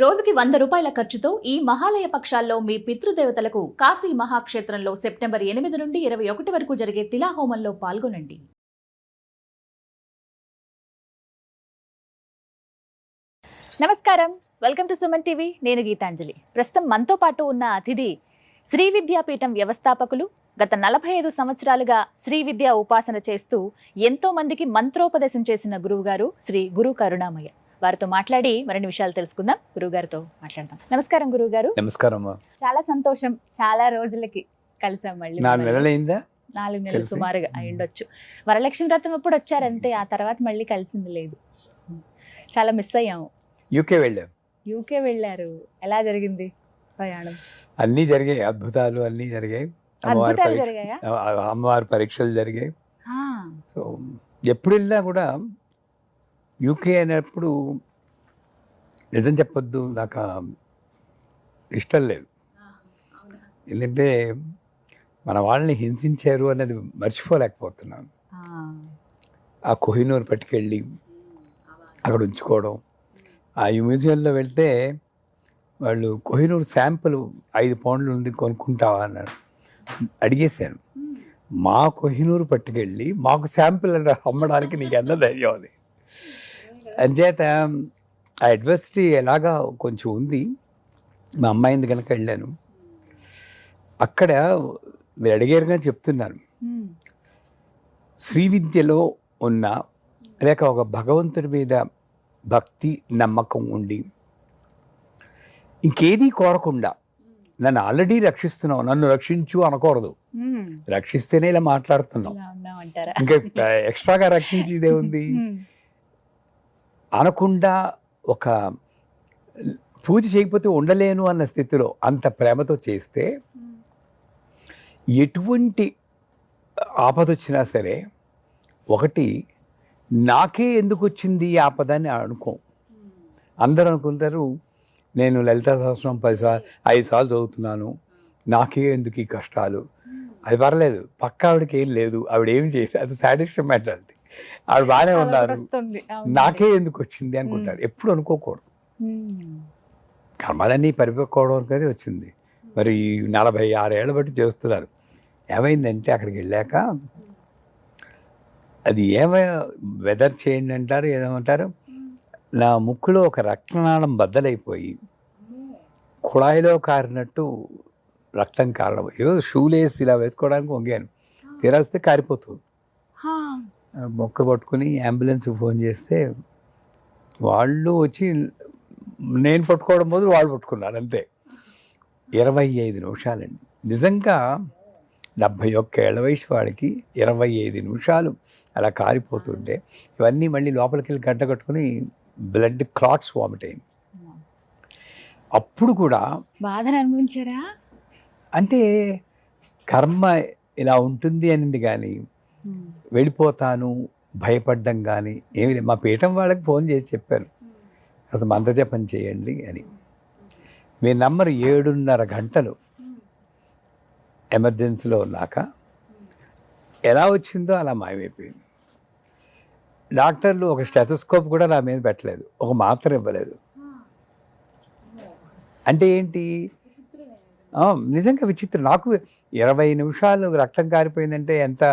రోజుకి వంద రూపాయల ఖర్చుతో ఈ మహాలయ పక్షాల్లో మీ పితృదేవతలకు కాశీ మహాక్షేత్రంలో సెప్టెంబర్ ఎనిమిది నుండి ఇరవై ఒకటి వరకు జరిగే తిలాహోమంలో పాల్గొనండి. నమస్కారం. Welcome to Suman TV. నేను గీతాంజలి. ప్రస్తుతం మనతో పాటు ఉన్న అతిథి శ్రీ విద్యాపీఠం వ్యవస్థాపకులు గత నలభై ఐదు సంవత్సరాలుగా శ్రీ విద్యా ఉపాసన చేస్తూ ఎంతో మందికి మంత్రోపదేశం చేసిన గురువుగారు శ్రీ గురు కరుణామయ్య. వారితో మాట్లాడి మరిన్ని విషయాలు తెలుసుకుందాం. గురువుగారితో మాట్లాడదాం. నమస్కారం గురువుగారు. నమస్కారం. చాలా సంతోషం. చాలా రోజులకి కలిసాం మళ్ళీ నాలుగు. నెలలైందా? నాలుగు నెలలు? సుమారుగా అయి ఉండొచ్చు వరలక్ష్మి వ్రతం అప్పుడు వచ్చారంతే ఆ తర్వాత మళ్ళీ కలిసింది లేదు. చాలా మిస్ అయ్యాము. యూకే వెళ్ళాం. యూకే వెళ్ళారు. ఎలా జరిగింది ప్రయాణం? అన్నీ జరిగాయి. అద్భుతాలు అన్నీ జరిగాయి. అమ్మవారి పరీక్షలు జరిగాయి. సో ఎప్పుడు వెళ్ళినా కూడా యూకే అనేప్పుడు నిజం చెప్పొద్దు నాకు ఇష్టం లేదు. ఎందుకంటే మన వాళ్ళని హింసించారు అనేది మర్చిపోలేకపోతున్నాను. ఆ, ఆ కోహినూరు పట్టుకెళ్ళి అక్కడ ఉంచుకోవడం. ఆ మ్యూజియంలో వెళ్తే వాళ్ళు కోహినూరు శాంపుల్ ఐదు పౌండ్లు ఉంది కొనుక్కుంటావా అన్నారు. అడిగేశాను మా కోహినూరు పట్టుకెళ్ళి మాకు శాంపుల్ అమ్మడానికి నీకు ఎంత ధైర్యం అది. అంచేత ఆ అడ్వర్సిటీ ఎలాగా కొంచెం ఉంది. మా అమ్మాయింది కనుక వెళ్ళాను. అక్కడ మీరు అడిగారుగా చెప్తున్నాను శ్రీ విద్యలో ఉన్న లేక ఒక భగవంతుడి మీద భక్తి నమ్మకం ఉండి ఇంకేదీ కోరకుండా నన్ను ఆల్రెడీ రక్షిస్తున్నావు నన్ను రక్షించు అనకూడదు. రక్షిస్తేనే ఇలా ఉన్నామంటారా? ఇంకా ఎక్స్ట్రాగా రక్షించేదే ఉంది అనకుండా ఒక పూజ చేయకపోతే ఉండలేను అన్న స్థితిలో అంత ప్రేమతో చేస్తే ఎటువంటి ఆపద వచ్చినా సరే ఒకటి నాకే ఎందుకు వచ్చింది ఈ ఆపద అని అనుకో. అందరూ అనుకుంటారు నేను లలిత సహస్రం పదిసార్లు ఐదు సార్లు చదువుతున్నాను నాకే ఎందుకు ఈ కష్టాలు? అది పర్లేదు పక్క ఆవిడకి ఏం లేదు ఆవిడ ఏం చేయదు అది సాటిస్ఫై మెంటాలిటీ. ఆవిడ బాగానే ఉన్నారు. నాకే ఎందుకు వచ్చింది అనుకుంటారు ఎప్పుడు అనుకోకూడదు. కర్మలన్నీ పరిపక్వడం కదా వచ్చింది. మరి ఈ నలభై ఆరేళ్ళ బట్టి చేస్తున్నారు. ఏమైందంటే అక్కడికి వెళ్ళాక అది ఏమ వెదర్ చేంజ్ అంటారు ఏదేమంటారు నా ముక్కులో ఒక రక్తనాళం బద్దలైపోయి కుళాయిలో కారినట్టు రక్తం కారడం. ఏదో షూలేసి ఇలా వేసుకోవడానికి వంగాను. తీరా వస్తే కారిపోతుంది. మొక్క పట్టుకుని అంబులెన్స్కి ఫోన్ చేస్తే వాళ్ళు వచ్చి నేను పట్టుకోవడం బదులు వాళ్ళు పట్టుకున్నారు అంతే. ఇరవై ఐదు నిమిషాలండి. నిజంగా డెబ్భై ఒక్క ఏళ్ళ వయసు వాడికి ఇరవై ఐదు నిమిషాలు అలా కారిపోతుంటే ఇవన్నీ మళ్ళీ లోపలికి వెళ్ళి గడ్డ కట్టుకుని బ్లడ్ క్లాట్స్ వామిట్ అయింది. అప్పుడు కూడా బాధను అనుభవించారా? అంటే కర్మ ఇలా ఉంటుంది అనింది కానీ వెళ్ళిపోతాను భయపడ్డం కానీ ఏమి లేదు. మా పీఠం వాళ్ళకి ఫోన్ చేసి చెప్పాను. అసలు మంత్రజపం చేయండి అని. మీ నంబర్ ఏడున్నర గంటలు ఎమర్జెన్సీలో ఉన్నాక ఎలా వచ్చిందో అలా మాయమైపోయింది. డాక్టర్లు ఒక స్టెథోస్కోప్ కూడా నా మీద పెట్టలేదు. ఒక మాత్ర ఇవ్వలేదు. అంటే ఏంటి? నిజంగా విచిత్రం. నాకు ఇరవై నిమిషాలు రక్తం కారిపోయిందంటే ఎంత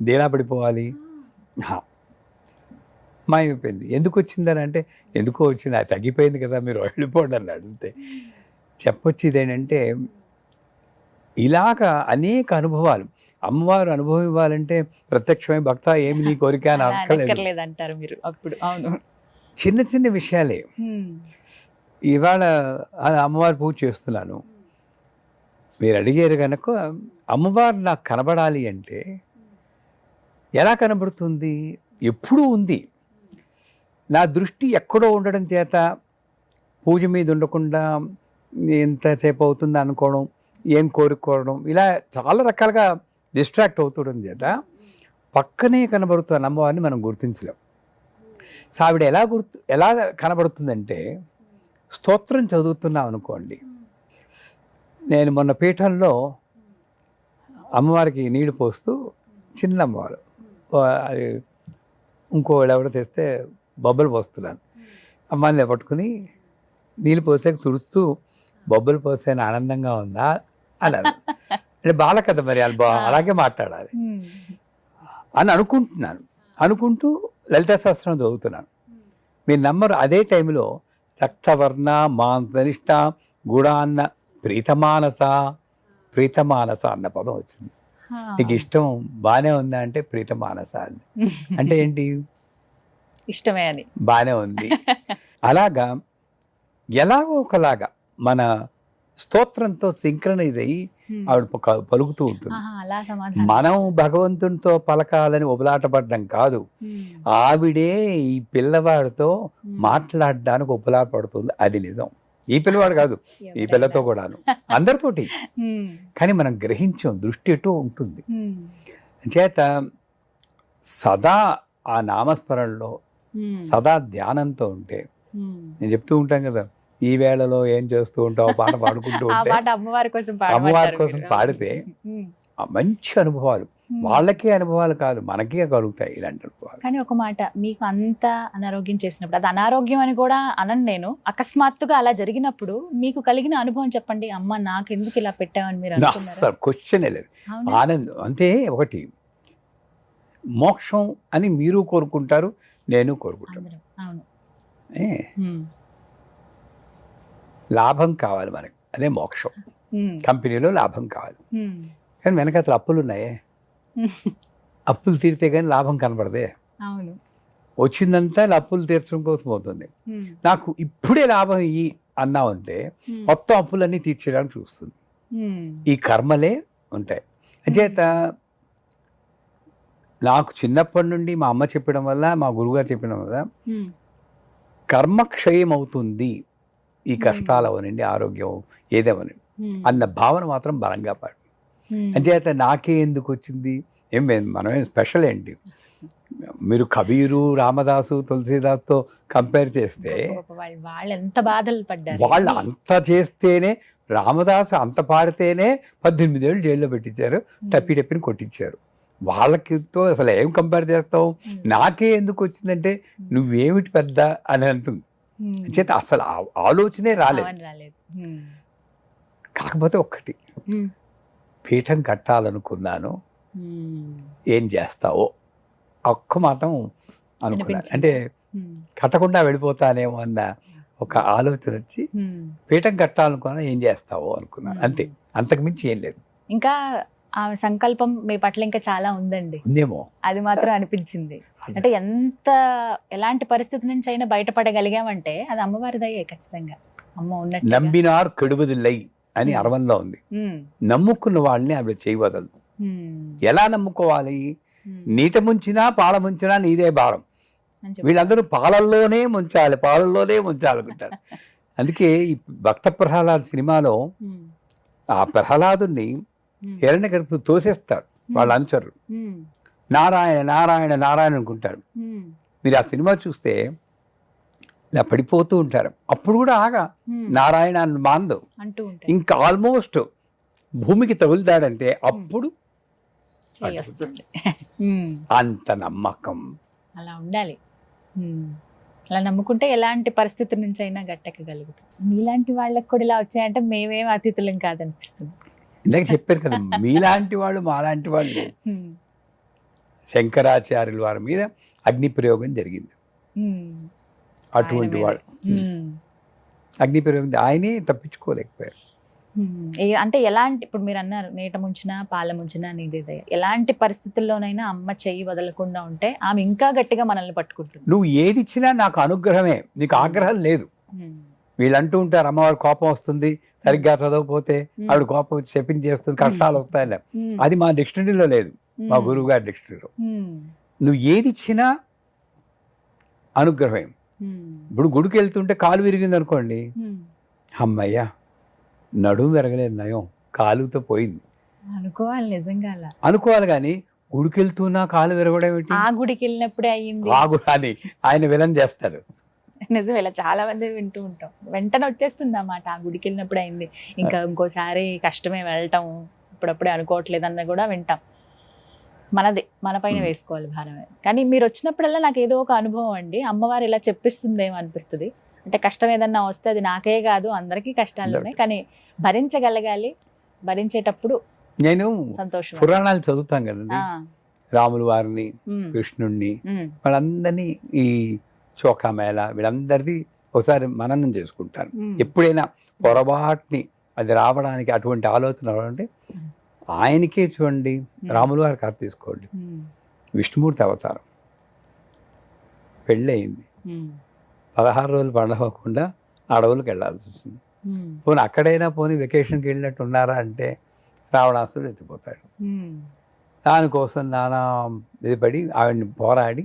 దేనా పడిపోవాలి. మాయమైపోయింది. ఎందుకు వచ్చిందని అంటే ఎందుకో వచ్చింది. అది తగ్గిపోయింది కదా మీరు వెళ్ళిపోండి అన్నాడు అంతే. చెప్పొచ్చేది ఏంటంటే ఇలాగ అనేక అనుభవాలు. అమ్మవారు అనుభవం ఇవ్వాలంటే ప్రత్యక్షమై భక్త ఏమి నీ కోరిక అని అక్కర్లేదు అంటారు మీరు అప్పుడు. అవును. చిన్న చిన్న విషయాలే. ఇవాళ అమ్మవారి పూజ చేస్తున్నాను. మీరు అడిగారు కనుక అమ్మవారు నాకు కనబడాలి అంటే ఎలా కనబడుతుంది? ఎప్పుడూ ఉంది. నా దృష్టి ఎక్కడో ఉండడం చేత పూజ మీద ఉండకుండా ఎంతసేపు అవుతుంది అనుకోవడం ఏం కోరుకోవడం ఇలా చాలా రకాలుగా డిస్ట్రాక్ట్ అవుతుండడం చేత పక్కనే కనబడుతున్న అమ్మవారిని మనం గుర్తించలేం. సో ఆవిడ ఎలా గుర్తు ఎలా కనబడుతుందంటే స్తోత్రం చదువుతున్నాం అనుకోండి. నేను మొన్న పీఠంలో అమ్మవారికి నీళ్ళు పోస్తూ చిన్న అమ్మవారు. అది ఇంకో ఎవడో తెస్తే బొబ్బలు పోస్తున్నాను. అమ్మాయిని పట్టుకుని నీళ్ళు పోసాక తుడుస్తూ బొబ్బలు పోసాను ఆనందంగా ఉందా అని అంటే బాల మరి బా- అలాగే మాట్లాడాలి. అని అనుకుంటున్నాను. అనుకుంటూ లలిత శాస్త్రం చదువుతున్నాను. మీ నంబరు అదే టైంలో రక్తవర్ణ మాంసనిష్ట గుడాన్న ప్రీతమానస ప్రీతమానస అన్న పదం వచ్చింది. నీకు ఇష్టం బాగానే ఉందా అంటే ప్రీతమానస అని అంటే ఏంటి? ఇష్టమే అని. బాగానే ఉంది. అలాగా ఎలాగో ఒకలాగా మన స్తోత్రంతో సింక్రనైజ్ అయ్యి. ఆవిడ పలుకుతూ ఉంటుంది. మనం భగవంతునితో పలకాలని ఉబలాటపడ్డం కాదు. ఆవిడే ఈ పిల్లవాడితో. మాట్లాడడానికి ఉపలాపడుతుంది అది నిజం. ఈ పిల్లవాడు కాదు ఈ. పిల్లతో కూడాను అందరితోటి. కానీ మనం గ్రహించాం దృష్టి ఎటు ఉంటుంది. చేత సదా ఆ నామస్మరణలో. సదా ధ్యానంతో ఉంటే. నేను చెప్తూ ఉంటాం కదా ఈ వేళలో ఏం చేస్తూ ఉంటావు పాట పాడుకుంటూ ఉంటే అమ్మవారి కోసం. పాడితే మంచి అనుభవాలు. వాళ్ళకే అనుభవాలు కాదు మనకే కలుగుతాయి ఇలాంటి అనుభవాలు కానీ ఒక మాట మీకు అంత అనారోగ్యం చేసినప్పుడు అది అనారోగ్యం అని కూడా అనను నేను అకస్మాత్తుగా అలా జరిగినప్పుడు మీకు కలిగిన అనుభవం చెప్పండి అమ్మ నాకు ఎందుకు ఇలా పెట్టావని మీరు అసలు క్వశ్చన్ లేదు? ఆనందం అంతే ఒకటి మోక్షం అని మీరు కోరుకుంటారు నేను కోరుకుంటాను. అవును. లాభం కావాలి మనకి అదే మోక్షం. కంపెనీలో లాభం కావాలి. కానీ వెనకాతల అప్పులు ఉన్నాయే అప్పులు తీరితే కానీ లాభం కనపడదే అవును వచ్చిందంతా అప్పులు తీర్చడం కోసం ఉమ్. నాకు ఇప్పుడే లాభం ఇయ్యి అన్నావంటే ఉమ్. మొత్తం అప్పులన్నీ తీర్చేయడానికి చూస్తుంది. ఈ కర్మలే ఉంటాయి అంచేత నాకు చిన్నప్పటి నుండి మా అమ్మ చెప్పడం వల్ల మా గురువుగారు చెప్పడం వల్ల ఉమ్. కర్మక్షయం అవుతుంది ఈ కష్టాలు అవనండి ఆరోగ్యం ఏదేమనండి ఉమ్. అన్న భావన మాత్రం బలంగా పడి ఉమ్. అంచేత నాకే ఎందుకు వచ్చింది ఏం మనమేం స్పెషల్ ఏంటి మీరు కబీరు రామదాసు తులసీదాస్తో కంపేర్ చేస్తే వాళ్ళు ఎంత బాధలు పడ్డారు వాళ్ళు అంత చేస్తేనే రామదాసు అంత పాడితేనే పద్దెనిమిది ఏళ్ళు జైల్లో పెట్టించారు ఉమ్. టప్పి టప్పిని కొట్టించారు వాళ్ళకితో అసలు ఏం కంపేర్ చేస్తావు ఉమ్. నాకే ఎందుకు వచ్చిందంటే నువ్వేమిటి పెద్ద అని అంటుంది. చేత అసలు ఆలోచనే రాలేదు. కాకపోతే ఒక్కటి. పీఠం కట్టాలనుకున్నాను. ఏం చేస్తావో ఒక్క మాత్రం అనుకున్నాను. అంటే. కట్టకుండా వెళ్ళిపోతానేమో అన్న ఒక ఆలోచన వచ్చి. పీఠం కట్టాలనుకున్నా ఏం చేస్తావో అనుకున్నాను అంతే. అంతకు మించి ఏం లేదు. ఇంకా ఆమె సంకల్పం మీ పట్ల ఇంకా చాలా ఉందండి. ఉందేమో. అది మాత్రం అనిపించింది. అంటే ఎంత ఎలాంటి పరిస్థితి నుంచి అయినా బయటపడగలిగామంటే అది అమ్మవారి దయ్యే ఖచ్చితంగా. అమ్మ ఉన్నట్టు నమ్మినార్ కెడుబదిల్లై అని ఉమ్. అరవంలో ఉంది. నమ్ముకున్న వాళ్ళని ఆవిడ చేయవదలదు ఎలా నమ్ముకోవాలి? నీట ముంచినా పాల ముంచినా నీదే భారం. వీళ్ళందరూ పాలల్లోనే ముంచాలి పాలల్లోనే ముంచాలనుకుంటారు. అందుకే ఈ భక్త ప్రహ్లాద్ సినిమాలో ఆ ప్రహ్లాదుని హిరణ్య గర్భు తోసేస్తారు వాళ్ళ అనుచరులు. నారాయణ నారాయణ నారాయణ అనుకుంటారు. మీరు ఆ సినిమా చూస్తే ఇలా పడిపోతూ ఉంటారు. అప్పుడు కూడా ఆగా. నారాయణ మాందు. ఇంకా ఆల్మోస్ట్ భూమికి తగులుతాడంటే అప్పుడు. అంత నమ్మకం. అలా ఉండాలి. అలా నమ్ముకుంటే ఎలాంటి పరిస్థితి నుంచి అయినా గట్టెక్కగలుగుతాం. మీలాంటి వాళ్ళకి కూడా ఇలా వచ్చాయంటే మేమేం అతిథులం కాదనిపిస్తుంది. ఇందాక చెప్పారు కదా మీలాంటి వాళ్ళు మాలాంటి వాళ్ళు. శంకరాచార్యుల వారి మీద అగ్ని ప్రయోగం జరిగింది. అటువంటి వాడు. అగ్ని ప్రయోగం ఆయనే తప్పించుకోలేకపోయారు అంటే ఎలాంటి ఇప్పుడు మీరు అన్నారు నీట ముంచినా పాల ముంచినా నీదే ఎలాంటి పరిస్థితుల్లోనైనా అమ్మ చెయ్యి వదలకుండా ఉంటే ఆమె ఇంకా గట్టిగా మనల్ని పట్టుకుంటుంది నువ్వు ఏది ఇచ్చినా నాకు అనుగ్రహమే నీకు ఆగ్రహం లేదు. వీళ్ళు అంటూ ఉంటారు అమ్మవారి కోపం వస్తుంది సరిగ్గా చదవకపోతే. ఆవిడ కోపం వచ్చి చెప్పించేస్తుంది కష్టాలు వస్తాయని. అది మా డిక్షనరీలో లేదు మా. గురువు గారి డిక్షనరీలో. నువ్వు ఏది ఇచ్చినా అనుగ్రహమే ఉమ్. ఇప్పుడు గుడికి వెళ్తుంటే కాలు విరిగింది అనుకోండి ఉమ్. అమ్మయ్యా నడుము విరగలేదు నయం కాలుతో పోయింది. అనుకోవాలి నిజంగా అనుకోవాలి కానీ గుడికి వెళ్తున్నా కాలు విరగడం ఏంటి? ఆ గుడికి వెళ్ళినప్పుడే అయ్యింది ఆగు అని ఆయన విలన్ చేస్తాడు నిజం ఇలా చాలా మంది వింటూ ఉంటాం. వెంటనే వచ్చేస్తుంది అన్నమాట ఆ గుడికి వెళ్ళినప్పుడు అయింది ఇంకా ఇంకోసారి కష్టమే వెళ్ళటం ఇప్పుడప్పుడే అనుకోవట్లేదు అన్న కూడా వింటాం. మనది మన పైన. వేసుకోవాలి భారమే. కానీ మీరు వచ్చినప్పుడల్లా నాకు ఏదో ఒక అనుభవం అండి. అమ్మవారు ఇలా చెప్పిస్తుందేమో అనిపిస్తుంది. అంటే కష్టం ఏదన్నా వస్తే అది నాకే కాదు అందరికీ కష్టాలు ఉన్నాయి. కానీ భరించగలగాలి భరించేటప్పుడు నేను సంతోషం పురాణాలు చదువుతాం కదండి. రాముల వారిని కృష్ణుణ్ణి వాళ్ళందరినీ ఈ చోకామేళ వీళ్ళందరిది ఒకసారి మననం చేసుకుంటాను ఉమ్, ఎప్పుడైనా పొరపాటుని అది రావడానికి అటువంటి ఆలోచన రావాలంటే ఆయనకే చూడండి రాముల వారి కథ తీసుకోండి. విష్ణుమూర్తి అవతారం. పెళ్ళి అయింది ఉమ్, పదహారు రోజులు పండవకుండా అడవులకు వెళ్ళాల్సి వస్తుంది పోనీ అక్కడైనా పోనీ వెకేషన్కి వెళ్ళినట్టు ఉన్నారా అంటే రావణాసుడు ఎత్తిపోతాడు. దానికోసం నానా ఇది పడి ఆవిడని పోరాడి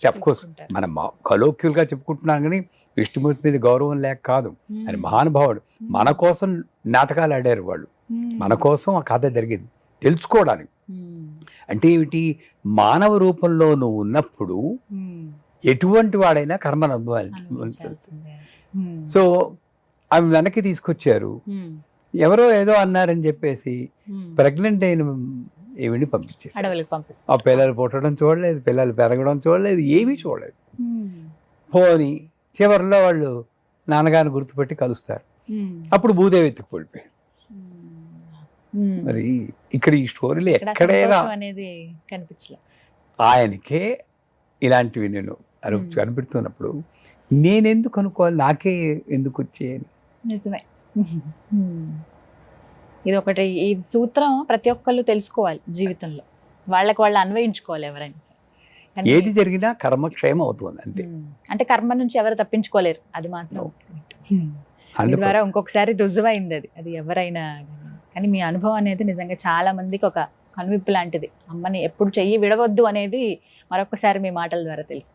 చెప్పుకోసం. మనం కలోక్యులుగా చెప్పుకుంటున్నాం కానీ విష్ణుమూర్తి మీద గౌరవం లేక కాదు. ఆయన మహానుభావుడు. మన కోసం నాటకాలు ఆడారు వాళ్ళు. మన కోసం ఆ కథ జరిగింది. తెలుసుకోవడానికి. అంటే ఏమిటి? మానవ రూపంలో నువ్వు ఉన్నప్పుడు ఎటువంటి వాడైనా కర్మను అనుభవించాలి సో అవి వెనక్కి తీసుకొచ్చారు. ఎవరో ఏదో అన్నారని చెప్పేసి. ప్రెగ్నెంట్ అయిన ఈవిని పంపించేసి ఆ పిల్లలు పుట్టడం చూడలేదు పిల్లలు పెరగడం చూడలేదు ఏమీ చూడలేదు. పోని చివరిలో వాళ్ళు నాన్నగారిని గుర్తుపెట్టి కలుస్తారు. అప్పుడు భూదేవి ఉమ్. మరి ఇక్కడ ఈ స్టోరీలో ఎక్కడైనా అనేది కనిపించలే. ఆయనకే ఇలాంటివి నేను. కనిపెడుతున్నప్పుడు నేనెందుకు అనుకోవాలి? నాకే ఎందుకు వచ్చేయని? నిజమే. ఇది ఒకటి ఈ సూత్రం ప్రతి ఒక్కళ్ళు తెలుసుకోవాలి జీవితంలో. వాళ్ళకి వాళ్ళు అన్వయించుకోవాలి ఎవరైనా సరే. ఏది జరిగినా కర్మక్షేమం అవుతుంది అంతే. అంటే కర్మ నుంచి ఎవరు తప్పించుకోలేరు అది మాత్రం ద్వారా ఇంకొకసారి రుజువైంది అది. అది ఎవరైనా కానీ. మీ అనుభవం అనేది నిజంగా చాలా మందికి ఒక కనువిప్పు లాంటిది అమ్మని ఎప్పుడు చెయ్యి విడవద్దు అనేది మరొకసారి మీ మాటల ద్వారా తెలుసు